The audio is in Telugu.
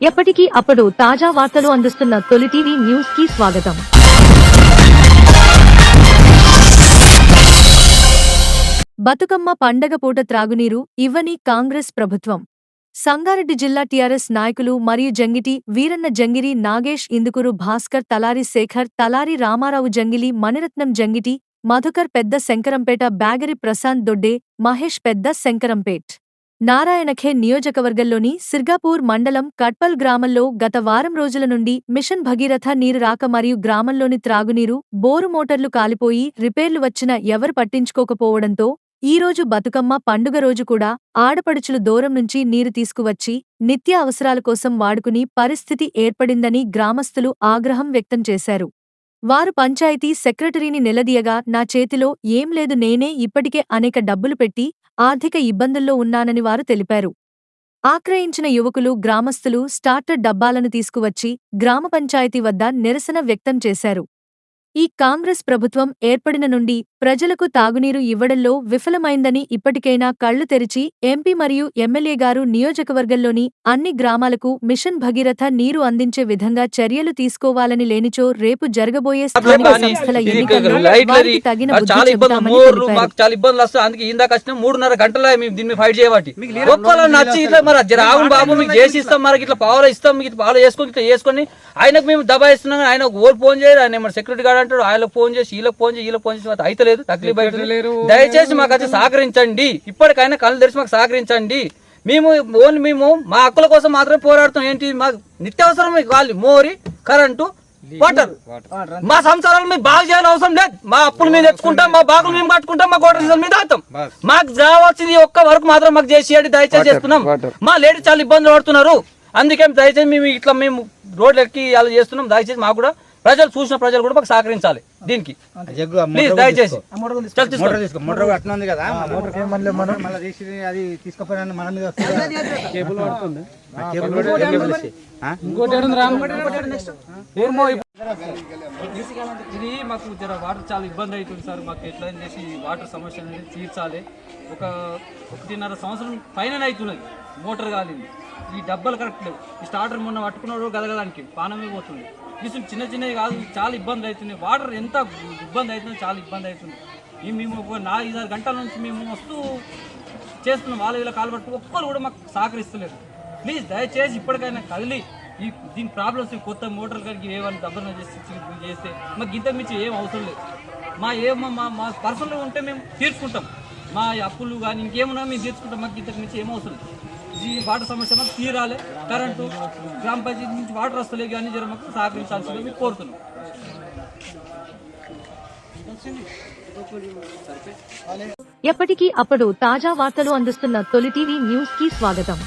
ఎప్పటికీ అప్పుడు తాజా వార్తలు అందిస్తున్న తొలి టీవీ న్యూస్కి స్వాగతం. బతుకమ్మ పండగ పూట త్రాగునీరు ఇవ్వని కాంగ్రెస్ ప్రభుత్వం. సంగారెడ్డి జిల్లా టీఆర్ఎస్ నాయకులు మరియు జంగిటి వీరన్న జంగిరి నాగేష్ ఇందుకూరు భాస్కర్ తలారి శేఖర్ తలారి రామారావు జంగిలి మణిరత్నం జంగిటి మధుకర్ పెద్ద శంకరంపేట బ్యాగరి ప్రశాంత్ దొడ్డే మహేష్ పెద్ద శంకరంపేట్. నారాయణఖే నియోజకవర్గంలోని సిర్గాపూర్ మండలం కట్పల్ గ్రామంలో గత వారం రోజుల నుండి మిషన్ భగీరథ నీరు రాక మరియు గ్రామంలోని త్రాగునీరు బోరు మోటార్లు కాలిపోయి రిపేర్లు వచ్చినా ఎవరు పట్టించుకోకపోవడంతో ఈ రోజు బతుకమ్మ పండుగ రోజు కూడా ఆడపడుచులు దూరం నుంచి నీరు తీసుకువచ్చి నిత్య అవసరాల కోసం వాడుకుని పరిస్థితి ఏర్పడిందని గ్రామస్తులు ఆగ్రహం వ్యక్తం చేశారు. వారు పంచాయతీ సెక్రటరీని నిలదీయగా నా చేతిలో ఏం లేదు నేనే ఇప్పటికే అనేక డబ్బులు పెట్టి ఆర్థిక ఇబ్బందుల్లో ఉన్నానని వారు తెలిపారు. ఆక్రయించిన యువకులు గ్రామస్తులు స్టార్టర్ డబ్బాలను తీసుకువచ్చి గ్రామ పంచాయతీ వద్ద నిరసన వ్యక్తం చేశారు. ఈ కాంగ్రెస్ ప్రభుత్వం ఏర్పడిన నుండి ప్రజలకు తాగునీరు ఇవ్వడంలో విఫలమైందని ఇప్పటికైనా కళ్ళు తెరిచి ఎంపీ మరియు ఎమ్మెల్యే గారు నియోజకవర్గంలోని అన్ని గ్రామాలకు మిషన్ భగీరథ నీరు అందించే విధంగా చర్యలు తీసుకోవాలని లేనిచో రేపు జరగబోయే స్థానిక సంస్థల ఎన్నికల్లో లైట్లు వారికి తగిన అది బుద్ధి చాలా ఇబ్బంది చెబుతామని మోర్లు తెలిపారు. మాకు చాలా ఇబ్బందులు వస్తాయి. అందుకే ఇందాక వచ్చిన మూడున్నర గంటల మేము దీన్ని ఫైట్ చేయబట్టి. ఒక్కలో నచ్చి ఇట్లా మరి జర ఆవును బాబు మీకు చేసి ఇస్తాం మనకి ఇట్లా పవర్ ఇస్తాం చేసుకొని ఇట్లా చేసుకొని ఆయనకు మేము దబాయిస్తున్నాం ఆయన ఓరు ఫోన్ చేయరు ఆయన సెక్యూరిటీ గార్డ్ అంటాడు ఆయనకు ఫోన్ చేసి వీళ్ళకి ఫోన్ చేసి వీళ్ళకి ఫోన్ చేసి అయితలేదు తక్లీఫ్ అవుతుంది దయచేసి మాకు వచ్చి సహకరించండి. ఇప్పటికైనా కళ్ళు తెరిచి మాకు సహకరించండి. మేము ఓన్లీ మేము మా హక్కుల కోసం మాత్రమే పోరాడుతాం ఏంటి? మాకు నిత్యావసరం కావాలి మోరి కరెంటు వాటర్. మా సంసారాలు మేము బాగా చేయాలని అవసరం లేదు. మా అప్పులు మేము తెచ్చుకుంటాం మా బాగులు మేము కట్టుకుంటాం మా గోడ మీద ఆతాం మాకు కావాల్సింది ఒక్క వరకు మాత్రం మాకు చేసి దయచేసి చేస్తున్నాం. మా లేడీ చాలా ఇబ్బందులు పడుతున్నారు. అందుకే దయచేసి మేము ఇట్లా మేము రోడ్లు ఎక్కి అలా చేస్తున్నాం. దయచేసి మాకు కూడా ప్రజలు చూసిన ప్రజలు కూడా మాకు సహకరించాలి దీనికి. ప్లీజ్ దయచేసి? ఇది మాకు జర వాటర్ చాలా ఇబ్బంది అవుతుంది సార్. మాకు ఎట్లా చేసి వాటర్ సమస్య అనేది తీర్చాలి. ఒక ఒకటిన్నర సంవత్సరం పైన అవుతున్నది. మోటార్ కాలింది. ఈ డబ్బాలు కరెక్ట్ లేవు. ఈ స్టార్టర్ మొన్న పట్టుకున్నాడు గదగదానికి పానమే పోతుంది. ఇది చిన్న చిన్నవి కాదు చాలా ఇబ్బంది అవుతున్నాయి. వాటర్ ఎంత ఇబ్బంది అవుతుందో చాలా ఇబ్బంది అవుతుంది. మేము ఒక నాలుగు ఐదు గంటల నుంచి మేము వస్తూ చేస్తున్నాం వాళ్ళ ఇలా కాలు పట్టు ఒక్కరు కూడా మాకు సహకరిస్తలేదు ప్లీజ్ దయచేసి ఇప్పటికైనా కదిలి ఈ దీని ప్రాబ్లమ్స్ కొత్త మోటార్ గారికి ఏమైనా దబ్బన చేసి చేస్తే మాకు ఇంతకు మించి ఏం అవసరం లేదు. మా ఏ మా మా- మా ఉంటే మేము తీర్చుకుంటాం. మా అప్పులు కానీ ఇంకేమున్నా మేము తీర్చుకుంటాం. మాకు ఇంతకు మించి ఏం అవసరం లేదు. ఈ వాటర్ సమస్య మాకు తీరాలి. కరెంటు గ్రామ పంచాయతీ నుంచి వాటర్ వస్తలే కానీ జర మాకు సహకరించాల్సిందిగా మీకు కోరుతున్నాం. ఎప్పటికీ అప్పుడు తాజా వార్తలు అందిస్తున్న తొలి టీవీ న్యూస్కి స్వాగతం.